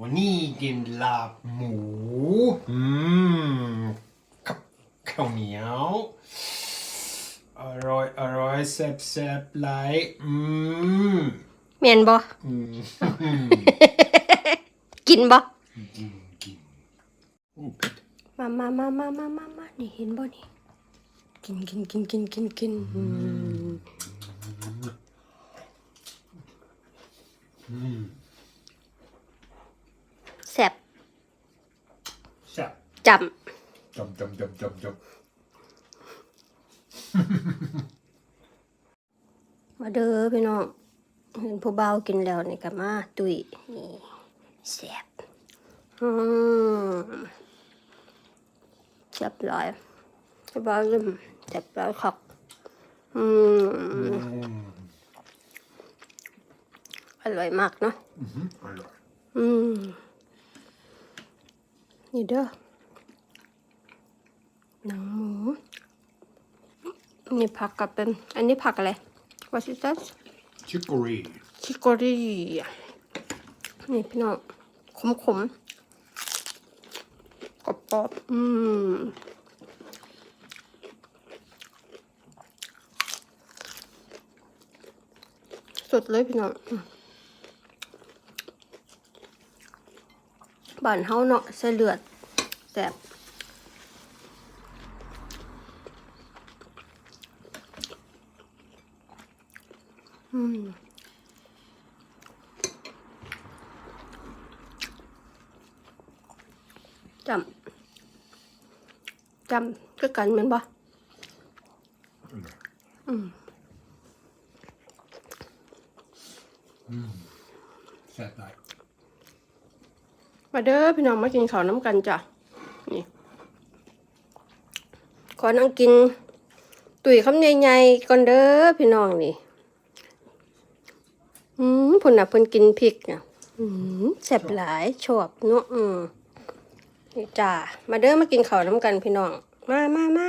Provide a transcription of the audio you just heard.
วันนี้กินลาบหมู อืมกับข้าวเหนียว อร่อยอร่อยแซ่บแซ่บไหลายอืมแม่นบ่อืมกินบ่กินกินอู้เผ็ดมามามามามามามานี่เห็นบ่นี่กินกินกินกินกินกินอืมอืม แซ่บ แซ่บ จจำจำจำจำจำำมาเด้อพี่น้องเห็นผู้เบาวกินแล้วนี่ก็มาตุยนี่แซ่บอืมแซ่บหลายผู้เบาวลืมแซ่บหลายคักอืมอืมอร่อยมากเนาะอืมอร่อย อืมนี่เด้อ หนังหมู นี่ผักกับเป็น อันนี้ผักอะไร What is that ชิคโกรีชิโกรีนี่พี่น้องขมขมกรอบกรอบๆอืมสุดเลยพี่น้องอืมบ้านเฮาเนาะใส่เลือดแซ่บ อืมจำจำก็กันแมันบ่อร่อยอืมแซ่บได้มาเด้อพี่น้องมากินข้าวน้ำกันจ้ะ นี่ขอนั่งกินตุ๋ยคำใหญ่ๆก่อนเด้อพี่น้องนี่ อืมพุ่นน่ะเพิ่นกินพริกน่ะอืมแซ่บหลายชอบเนาะอืมนี่จ้ามาเด้อมากินข้าวน้ำกันพี่น้อง มามามา